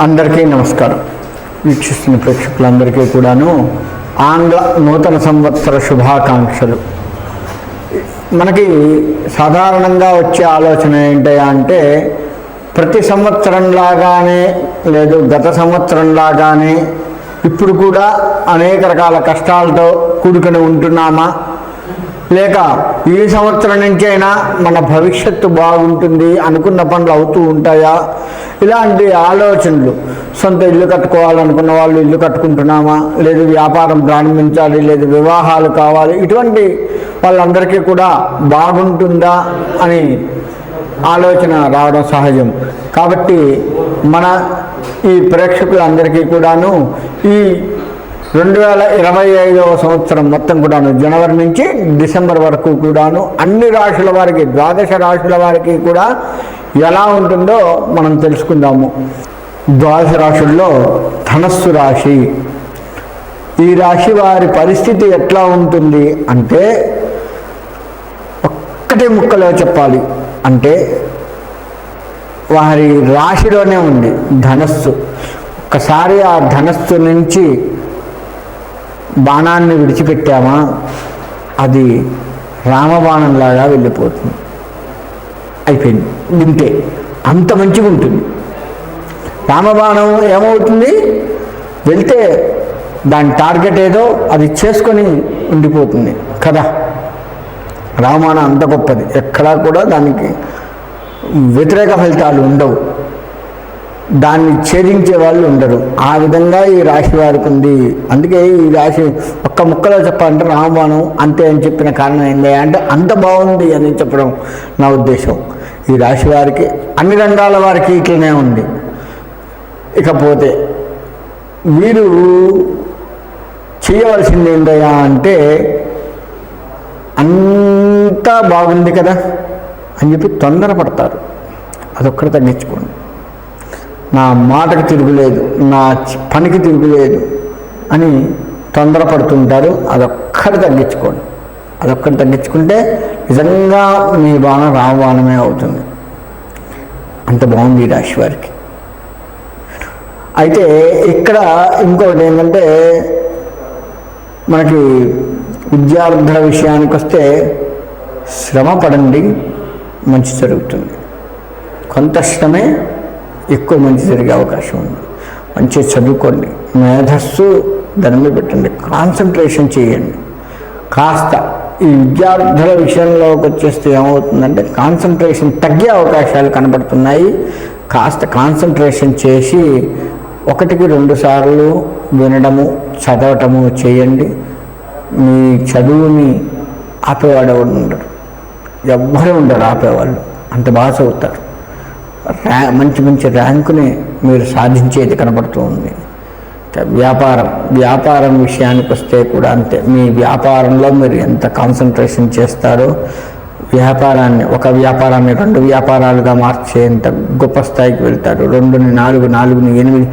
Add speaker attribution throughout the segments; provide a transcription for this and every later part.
Speaker 1: అందరికీ నమస్కారం. వీక్షిస్తున్న ప్రేక్షకులందరికీ కూడాను ఆంగ్ల నూతన సంవత్సర శుభాకాంక్షలు. మనకి సాధారణంగా వచ్చే ఆలోచన ఏంటి అంటే ప్రతి సంవత్సరం లాగానే లేదు గత సంవత్సరం లాగానే ఇప్పుడు కూడా అనేక రకాల కష్టాలతో కూడుకుని ఉంటున్నామా? లేక ఈ సంవత్సరం నుంచైనా మన భవిష్యత్తు బాగుంటుంది అనుకున్న పనులు అవుతూ ఉంటాయా? ఇలాంటి ఆలోచనలు. సొంత ఇల్లు కట్టుకోవాలనుకున్న వాళ్ళు ఇల్లు కట్టుకుంటున్నామా? లేదు వ్యాపారం ప్రారంభించాలి లేదు వివాహాలు కావాలి. ఇటువంటి వాళ్ళందరికీ కూడా బాగుంటుందా అని ఆలోచన రావడం సహజం. కాబట్టి మన ఈ ప్రేక్షకులందరికీ కూడాను ఈ రెండు వేల ఇరవై ఐదవ సంవత్సరం మొత్తం కూడాను జనవరి నుంచి డిసెంబర్ వరకు కూడాను అన్ని రాశుల వారికి ద్వాదశ రాశుల వారికి కూడా ఎలా ఉంటుందో మనం తెలుసుకుందాము. ద్వాదశ రాశుల్లో ధనస్సు రాశి. ఈ రాశి వారి పరిస్థితి ఎట్లా ఉంటుంది అంటే ఒక్కటే ముక్కలో చెప్పాలి. అంటే వారి రాశిలోనే ఉంది ధనస్సు. ఒక్కసారి ఆ ధనస్సు నుంచి బాణాన్ని విడిచిపెట్టామా? అది రామబాణంలాగా వెళ్ళిపోతుంది. అయిపోయింది. వింటే. అంత మంచిగా ఉంటుంది. రామబాణం ఏమవుతుంది? వెళ్తే దాని టార్గెట్ ఏదో అది చేసుకొని ఉండిపోతుంది కదా. రామాయణం అంత గొప్పది. ఎక్కడా కూడా దానికి వ్యతిరేక ఫలితాలు ఉండవు. దాన్ని ఛేదించే వాళ్ళు ఉండరు. ఆ విధంగా ఈ రాశి వారికి ఉంది. అందుకే ఈ రాశి ఒక్క ముక్కలో చెప్పాలంటే రామబాణం అంతే అని చెప్పిన కారణం ఏంటి అంటే అంత బాగుంది అని చెప్పడం నా ఉద్దేశం. ఈ రాశి వారికి అన్ని రంగాల వారికి ఇట్లనే ఉంది. ఇకపోతే వీరు చేయవలసింది ఏంటయ్యా అంటే అంతా బాగుంది కదా అని చెప్పి తొందరపడతారు. అదొక్కటి తగ్గించుకోండి. నా మాటకు తిరుగులేదు నా పనికి తిరుగులేదు అని తొందరపడుతుంటారు. అదొక్కటి తగ్గించుకోండి. అదొక్కటి తగ్గించుకుంటే నిజంగా మీ బాణం రామబాణమే అవుతుంది. అంత బాగుంది ఈ రాశి వారికి. అయితే ఇక్కడ ఇంకొకటి ఏంటంటే మనకి విద్యార్థుల విషయానికి వస్తే శ్రమ పడండి మంచి జరుగుతుంది. కొంత శ్రమే ఎక్కువ మంచి జరిగే అవకాశం ఉంది. మంచిగా చదువుకోండి. మేధస్సు దాని మీద పెట్టండి. కాన్సన్ట్రేషన్ చేయండి. కాస్త ఈ విద్యార్థుల విషయంలోకి వచ్చేస్తే ఏమవుతుందంటే కాన్సన్ట్రేషన్ తగ్గే అవకాశాలు కనబడుతున్నాయి. కాస్త కాన్సన్ట్రేషన్ చేసి ఒకటికి రెండు సార్లు వినడము చదవటము చేయండి. మీ చదువుని ఆపేవాడు ఎవడు ఉండరు ఎవ్వరూ ఉండరు ఆపేవాళ్ళు. అంత బాగా చదువుతారు. ర్యా మంచి మంచి ర్యాంకుని మీరు సాధించేది కనబడుతూ ఉంది. వ్యాపారం వ్యాపారం విషయానికి వస్తే కూడా అంతే. మీ వ్యాపారంలో మీరు ఎంత కాన్సన్ట్రేషన్ చేస్తారో వ్యాపారాన్ని ఒక వ్యాపారాన్ని రెండు వ్యాపారాలుగా మార్చేంత గొప్ప స్థాయికి వెళ్తారు. రెండుని నాలుగు నాలుగుని ఎనిమిది.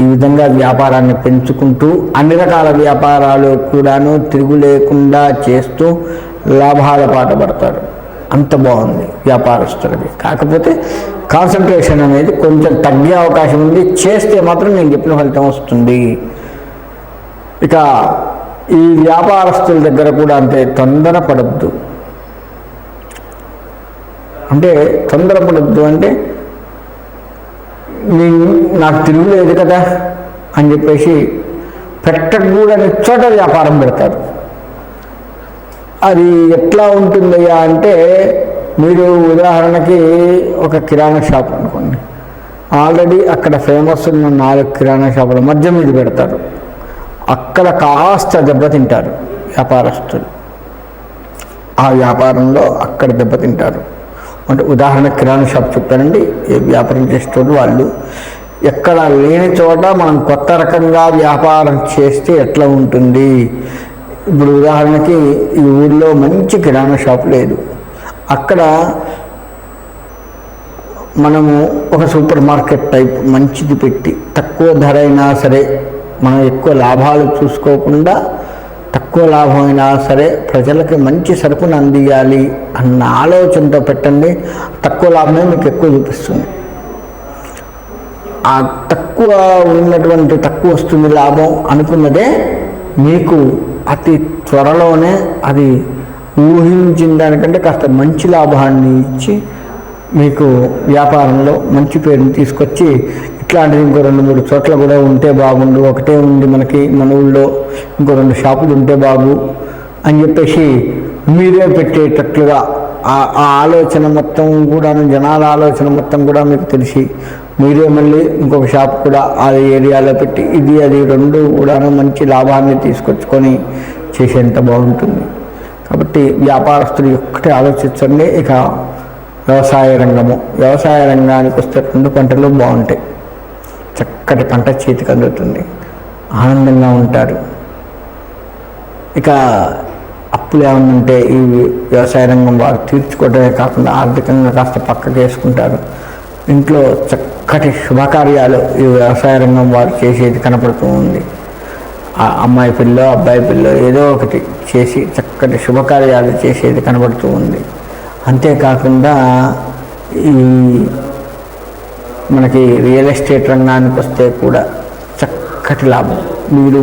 Speaker 1: ఈ విధంగా వ్యాపారాన్ని పెంచుకుంటూ అన్ని రకాల వ్యాపారాలు కూడాను తిరుగు లేకుండా చేస్తూ లాభాల పాట పడతారు. అంత బాగుంది వ్యాపారస్తులకి. కాకపోతే కాన్సన్ట్రేషన్ అనేది కొంచెం తగ్గే అవకాశం ఉంది. చేస్తే మాత్రం నేను చెప్పిన ఫలితం వస్తుంది. ఇక ఈ వ్యాపారస్తుల దగ్గర కూడా అంతే తొందరపడద్దు అంటే తొందరపడద్దు అంటే నేను నాకు తిరుగులేదు కదా అని చెప్పేసి పెట్టకూడని చోట వ్యాపారం పెడతారు. అది ఎట్లా ఉంటుందయ్యా అంటే మీరు ఉదాహరణకి ఒక కిరాణా షాప్ అనుకోండి. ఆల్రెడీ అక్కడ ఫేమస్ ఉన్న నాలుగు కిరాణా షాపుల మధ్య మీద పెడతారు. అక్కడ కాస్త దెబ్బతింటారు వ్యాపారస్తులు. ఆ వ్యాపారంలో అక్కడ దెబ్బతింటారు అంటే ఉదాహరణ కిరాణా షాప్ చెప్పారండి ఏ వ్యాపారం చేసేటోళ్ళు వాళ్ళు ఎక్కడ లేని చోట మనం కొత్త రకంగా వ్యాపారం చేస్తే ఎట్లా ఉంటుంది? ఇప్పుడు ఉదాహరణకి ఈ ఊళ్ళో మంచి కిరాణా షాప్ లేదు. అక్కడ మనము ఒక సూపర్ మార్కెట్ టైప్ మంచిది పెట్టి తక్కువ ధర అయినా సరే మనం ఎక్కువ లాభాలు చూసుకోకుండా తక్కువ లాభం అయినా సరే ప్రజలకి మంచి సరుకును అందియాలి అన్న ఆలోచనతో పెట్టండి. తక్కువ లాభమే మీకు ఎక్కువ చూపిస్తుంది. ఆ తక్కువ ఉన్నటువంటి తక్కువ వస్తుంది లాభం అనుకున్నదే మీకు అతి త్వరలోనే అది ఊహించిన దానికంటే కాస్త మంచి లాభాన్ని ఇచ్చి మీకు వ్యాపారంలో మంచి పేరుని తీసుకొచ్చి ఇట్లాంటిది ఇంకో రెండు మూడు చోట్ల కూడా ఉంటే బాగుండు ఒకటే ఉంది మనకి మన ఊళ్ళో ఇంకో రెండు షాపులు ఉంటే బాగు అని చెప్పేసి మీరే పెట్టేటట్లుగా ఆ ఆ ఆలోచన మొత్తం కూడా జనాల ఆలోచన మొత్తం కూడా మీకు తెలిసి మీరే మళ్ళీ ఇంకొక షాప్ కూడా ఆ ఏరియాలో పెట్టి ఇది అది రెండు కూడా మంచి లాభాన్ని తీసుకొచ్చుకొని చేసేంత బాగుంటుంది. కాబట్టి వ్యాపారస్తులు ఒక్కటే ఆలోచించండి ఇక వ్యవసాయ రంగము. వ్యవసాయ రంగానికి వస్తే రెండు పంటలు బాగుంటాయి. చక్కటి పంట చేతికి అందుతుంది. ఆనందంగా ఉంటారు. ఇక అప్పులు ఏమన్నా ఉంటే ఈ వ్యవసాయ రంగం వారు తీర్చుకోవడమే కాకుండా ఆర్థికంగా కాస్త పక్కకు వేసుకుంటారు ఇంట్లో చక్కటి శుభకార్యాలు ఈ వ్యవసాయ రంగం వారు చేసేది కనపడుతూ ఉంది. ఆ అమ్మాయి పిల్ల అబ్బాయి పిల్ల ఏదో ఒకటి చేసి చక్కటి శుభకార్యాలు చేసేది కనబడుతూ ఉంది. అంతేకాకుండా ఈ మనకి రియల్ ఎస్టేట్ రంగానికి వస్తే కూడా చక్కటి లాభం. మీరు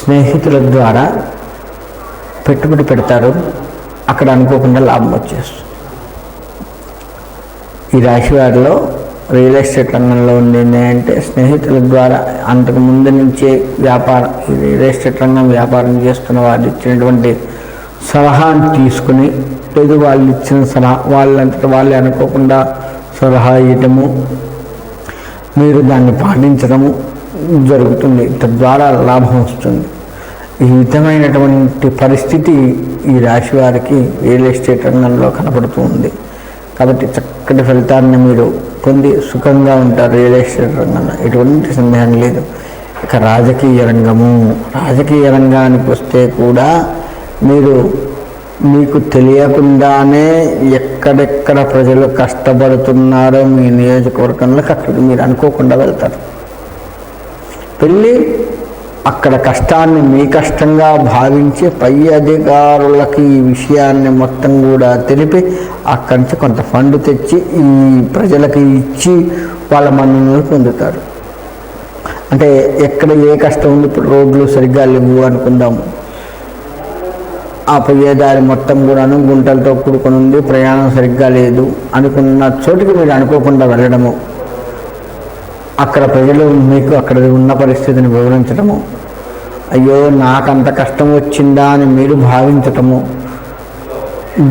Speaker 1: స్నేహితుల ద్వారా పెట్టుబడి పెడతారు అక్కడ అనుకోకుండా లాభం వచ్చేస్తుంది. ఈ రాశి వారిలో రియల్ ఎస్టేట్ రంగంలో ఉండేది అంటే స్నేహితుల ద్వారా అంతకు ముందు నుంచే వ్యాపారం ఈ రియల్ ఎస్టేట్ రంగం వ్యాపారం చేస్తున్న వారు ఇచ్చినటువంటి సలహాను తీసుకుని లేదు వాళ్ళు ఇచ్చిన సలహా వాళ్ళంతటి వాళ్ళే అనుకోకుండా సలహా ఇవ్వటము మీరు దాన్ని పాటించడము జరుగుతుంది. తద్వారా లాభం వస్తుంది. ఈ విధమైనటువంటి పరిస్థితి ఈ రాశి వారికి రియల్ ఎస్టేట్ రంగంలో కనపడుతూ ఉంది. కాబట్టి చక్కటి ఫలితాన్ని మీరు పొంది సుఖంగా ఉంటారు రియల్ ఎస్టేట్ రంగంలో. ఎటువంటి సందేహం లేదు. ఇక రాజకీయ రంగము. రాజకీయ రంగానికి వస్తే కూడా మీరు మీకు తెలియకుండానే ఎక్కడెక్కడ ప్రజలు కష్టపడుతున్నారో మీ నియోజకవర్గంలోకి అక్కడికి మీరు అనుకోకుండా వెళ్తారు. వెళ్ళి అక్కడ కష్టాన్ని మీ కష్టంగా భావించి పై అధికారులకి ఈ విషయాన్ని మొత్తం కూడా తెలిపి అక్కడి నుంచి కొంత ఫండ్ తెచ్చి ఈ ప్రజలకి ఇచ్చి వాళ్ళ మన్ననలు పొందుతారు. అంటే ఎక్కడ ఏ కష్టం ఉంది ఇప్పుడు రోడ్లు సరిగ్గా లేవు అనుకుందాము ఆ పోయేదారి మొత్తం కూడాను గుంటలతో కూడుకొని ఉంది ప్రయాణం సరిగ్గా లేదు అనుకున్న చోటికి మీరు అనుకోకుండా వెళ్ళడము. అక్కడ ప్రజలు మీకు అక్కడ ఉన్న పరిస్థితిని వివరించటము. అయ్యో నాకంత కష్టం వచ్చిందా అని మీరు భావించటము.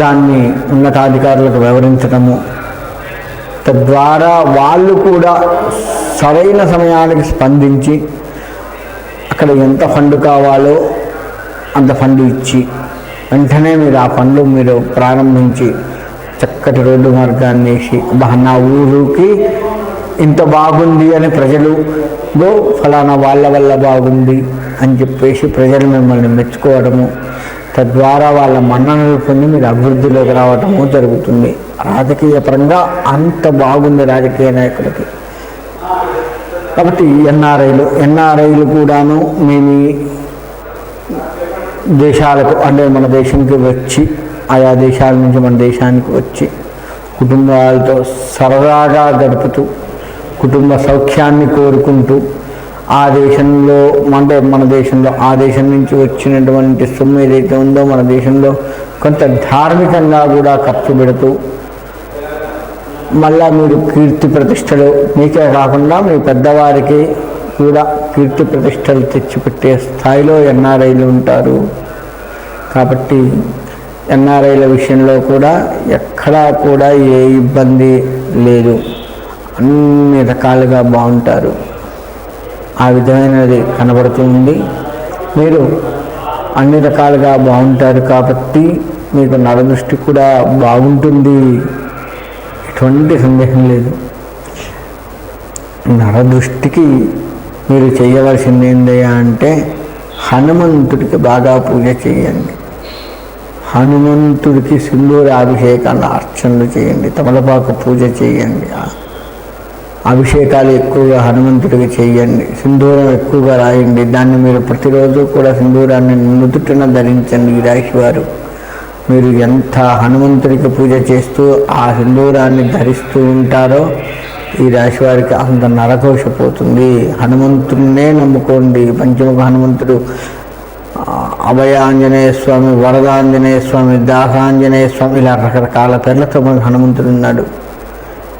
Speaker 1: దాన్ని ఉన్నతాధికారులకు వివరించటము. తద్వారా వాళ్ళు కూడా సరైన సమయానికి స్పందించి అక్కడ ఎంత ఫండ్ కావాలో అంత ఫండ్ ఇచ్చి వెంటనే మీరు ఆ ఫండ్ మీరు ప్రారంభించి చక్కటి రోడ్డు మార్గాన్ని వేసి నా ఊరుకి ఇంత బాగుంది అని ప్రజలు "గో, ఫలానా వాళ్ళ వల్ల బాగుంది అని చెప్పేసి ప్రజలు మిమ్మల్ని మెచ్చుకోవడము తద్వారా వాళ్ళ మన్ననలు పొంది మీరు అభివృద్ధిలోకి రావటము జరుగుతుంది. రాజకీయ పరంగా అంత బాగుంది రాజకీయ నాయకులకి. కాబట్టి ఎన్ఆర్ఐలు ఎన్ఆర్ఐలు కూడాను మేము దేశాలకు అంటే మన దేశంకి వచ్చి ఆయా దేశాల నుంచి మన దేశానికి వచ్చి కుటుంబాలతో సరదాగా గడుపుతూ కుటుంబ సౌఖ్యాన్ని కోరుకుంటూ ఆ దేశంలో అంటే మన దేశంలో ఆ దేశం నుంచి వచ్చినటువంటి సొమ్ము ఏదైతే ఉందో మన దేశంలో కొంత ధార్మికంగా కూడా ఖర్చు పెడుతూ మళ్ళా మీరు కీర్తి ప్రతిష్టలు మీకే కాకుండా మీ పెద్దవారికి కూడా కీర్తి ప్రతిష్టలు తెచ్చిపెట్టే స్థాయిలో ఎన్ఆర్ఐలు ఉంటారు. కాబట్టి ఎన్ఆర్ఐల విషయంలో కూడా ఎక్కడా కూడా ఏ ఇబ్బంది లేదు. అన్ని రకాలుగా బాగుంటారు. ఆ విధమైనది కనబడుతుంది మీరు అన్ని రకాలుగా బాగుంటారు కాబట్టి మీకు నరదృష్టి కూడా బాగుంటుంది. ఎటువంటి సందేహం లేదు. నరదృష్టికి మీరు చేయవలసింది ఏందయ్యా అంటే హనుమంతుడికి బాగా పూజ చేయండి. హనుమంతుడికి సింధూర అభిషేకాన్ని అర్చనలు చేయండి. తమలపాకు పూజ చేయండి. అభిషేకాలు ఎక్కువగా హనుమంతుడికి చేయండి సింధూరం ఎక్కువగా రాయండి. దాన్ని మీరు ప్రతిరోజు కూడా సింధూరాన్ని నుదుటిన ధరించండి ఈ రాశి వారు మీరు ఎంత హనుమంతుడికి పూజ చేస్తూ ఆ సింధూరాన్ని ధరిస్తూ ఉంటారో ఈ రాశి వారికి అంత నరకోషపోతుంది హనుమంతుడినే నమ్ముకోండి. పంచముఖ హనుమంతుడు అభయ ఆంజనేయ స్వామి వరద ఆంజనేయ స్వామి దాసాంజనేయ స్వామి ఇలా రకరకాల పేర్లతో మనకు హనుమంతుడు ఉన్నాడు.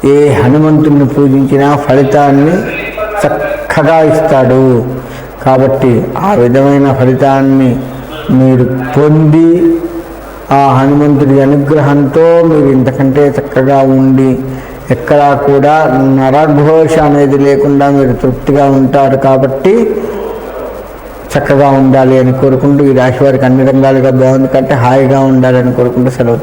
Speaker 1: ఏ హనుమంతుడిని పూజించినా ఫలితాన్ని చక్కగా ఇస్తాడు. కాబట్టి ఆ విధమైన ఫలితాన్ని మీరు పొంది ఆ హనుమంతుడి అనుగ్రహంతో మీరు ఇంతకంటే చక్కగా ఉండి ఎక్కడా కూడా నరఘోష అనేది లేకుండా మీరు తృప్తిగా ఉంటారు కాబట్టి చక్కగా ఉండాలి అని కోరుకుంటూ ఈ రాశి వారికి అన్ని రంగాలుగా బాగుంది. కంటే హాయిగా ఉండాలని కోరుకుంటూ సెలవు